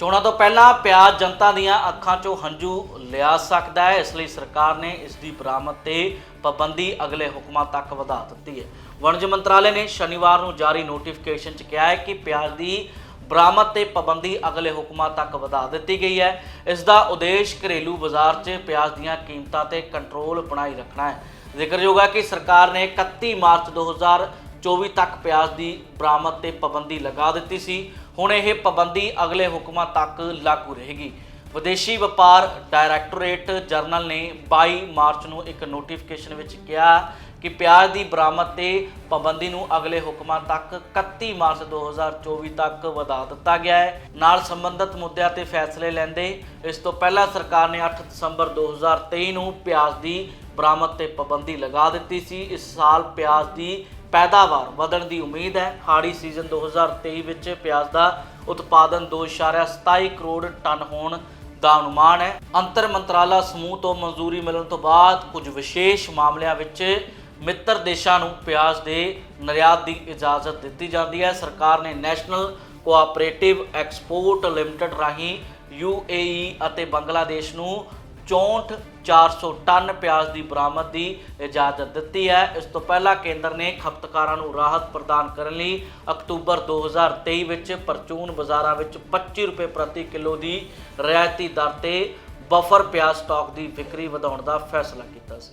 ਚੋਣਾਂ ਤੋਂ ਪਹਿਲਾਂ ਪਿਆਜ਼ ਜਨਤਾ ਦੀਆਂ ਅੱਖਾਂ 'ਚੋਂ ਹੰਝੂ ਲਿਆ ਸਕਦਾ ਹੈ। ਇਸ ਲਈ ਸਰਕਾਰ ਨੇ ਇਸ ਦੀ ਬਰਾਮਦ ਤੇ ਪਾਬੰਦੀ ਅਗਲੇ ਹੁਕਮਾਂ ਤੱਕ ਵਧਾ ਦਿੱਤੀ ਹੈ। ਵਣਜ ਮੰਤਰਾਲੇ ਨੇ ਸ਼ਨੀਵਾਰ ਨੂੰ ਜਾਰੀ ਨੋਟੀਫਿਕੇਸ਼ਨ 'ਚ ਕਿਹਾ ਹੈ ਕਿ ਪਿਆਜ਼ ਦੀ ਬਰਾਮਦ ਤੇ ਪਾਬੰਦੀ ਅਗਲੇ ਹੁਕਮਾਂ ਤੱਕ ਵਧਾ ਦਿੱਤੀ ਗਈ ਹੈ। ਇਸ ਦਾ ਉਦੇਸ਼ ਘਰੇਲੂ ਬਾਜ਼ਾਰ 'ਚ ਪਿਆਜ਼ ਦੀਆਂ ਕੀਮਤਾਂ ਤੇ ਕੰਟਰੋਲ ਬਣਾਈ ਰੱਖਣਾ ਹੈ। ਜ਼ਿਕਰਯੋਗ ਹੈ ਕਿ ਸਰਕਾਰ ਨੇ 31 ਮਾਰਚ 2024 ਤੱਕ ਪਿਆਜ਼ ਦੀ ਬਰਾਮਦ ਤੇ ਪਾਬੰਦੀ ਲਗਾ ਦਿੱਤੀ ਸੀ। ਹੁਣ ਇਹ ਪਾਬੰਦੀ ਅਗਲੇ ਹੁਕਮਾਂ ਤੱਕ ਲਾਗੂ ਰਹੇਗੀ। ਵਿਦੇਸ਼ੀ ਵਪਾਰ ਡਾਇਰੈਕਟੋਰੇਟ ਜਰਨਲ ਨੇ 22 ਮਾਰਚ ਨੂੰ ਇੱਕ ਨੋਟੀਫਿਕੇਸ਼ਨ ਵਿੱਚ ਕਿਹਾ ਕਿ ਪਿਆਜ਼ ਦੀ ਬਰਾਮਦ ਤੇ ਪਾਬੰਦੀ ਨੂੰ ਅਗਲੇ ਹੁਕਮਾਂ ਤੱਕ 31 ਮਾਰਚ 2024 ਤੱਕ ਵਧਾ ਦਿੱਤਾ ਗਿਆ ਹੈ। ਨਾਲ ਸੰਬੰਧਿਤ ਮੁੱਦਿਆਂ ਤੇ ਫੈਸਲੇ ਲੈਂਦੇ ਇਸ ਤੋਂ ਪਹਿਲਾਂ ਸਰਕਾਰ ਨੇ 8 ਦਸੰਬਰ 2023 ਨੂੰ ਪਿਆਜ਼ ਦੀ ਬਰਾਮਦ ਤੇ ਪਾਬੰਦੀ ਲਗਾ ਦਿੱਤੀ ਸੀ। ਇਸ ਸਾਲ ਪਿਆਜ਼ ਦੀ ਪੈਦਾਵਾਰ ਵਧਣ ਦੀ ਉਮੀਦ ਹੈ। ਹਾੜੀ ਸੀਜ਼ਨ 2023 ਵਿੱਚ ਪਿਆਜ਼ ਦਾ ਉਤਪਾਦਨ 2.27 ਕਰੋੜ ਟਨ ਹੋਣ ਦਾ ਅਨੁਮਾਨ ਹੈ। ਅੰਤਰ ਮੰਤਰਾਲਾ ਸਮੂਹ ਤੋਂ ਮਨਜ਼ੂਰੀ ਮਿਲਣ ਤੋਂ ਬਾਅਦ ਕੁਝ ਵਿਸ਼ੇਸ਼ ਮਾਮਲਿਆਂ ਵਿੱਚ ਮਿੱਤਰ ਦੇਸ਼ਾਂ ਨੂੰ ਪਿਆਜ਼ ਦੇ ਨਿਰਯਾਤ ਦੀ ਇਜਾਜ਼ਤ ਦਿੱਤੀ ਜਾਂਦੀ ਹੈ। ਸਰਕਾਰ ਨੇ ਨੈਸ਼ਨਲ ਕੋਆਪਰੇਟਿਵ ਐਕਸਪੋਰਟ ਲਿਮਟਿਡ ਰਾਹੀਂ ਯੂਏਈ ਅਤੇ ਬੰਗਲਾਦੇਸ਼ ਨੂੰ 64400 ਟਨ ਪਿਆਜ਼ ਦੀ ਬਰਾਮਦ ਦੀ ਇਜਾਜ਼ਤ ਦਿੱਤੀ ਹੈ। ਇਸ ਤੋਂ ਪਹਿਲਾਂ ਕੇਂਦਰ ਨੇ ਖਪਤਕਾਰਾਂ ਨੂੰ ਰਾਹਤ ਪ੍ਰਦਾਨ ਕਰਨ ਲਈ ਅਕਤੂਬਰ 2023 ਵਿੱਚ ਪਰਚੂਨ ਬਾਜ਼ਾਰਾਂ ਵਿੱਚ 25 ਰੁਪਏ ਪ੍ਰਤੀ ਕਿਲੋ ਦੀ ਰਿਆਇਤੀ ਦਰ ਤੇ ਬਫਰ ਪਿਆਜ਼ ਸਟਾਕ ਦੀ ਵਿਕਰੀ ਵਧਾਉਣ ਦਾ ਫੈਸਲਾ ਕੀਤਾ ਸੀ।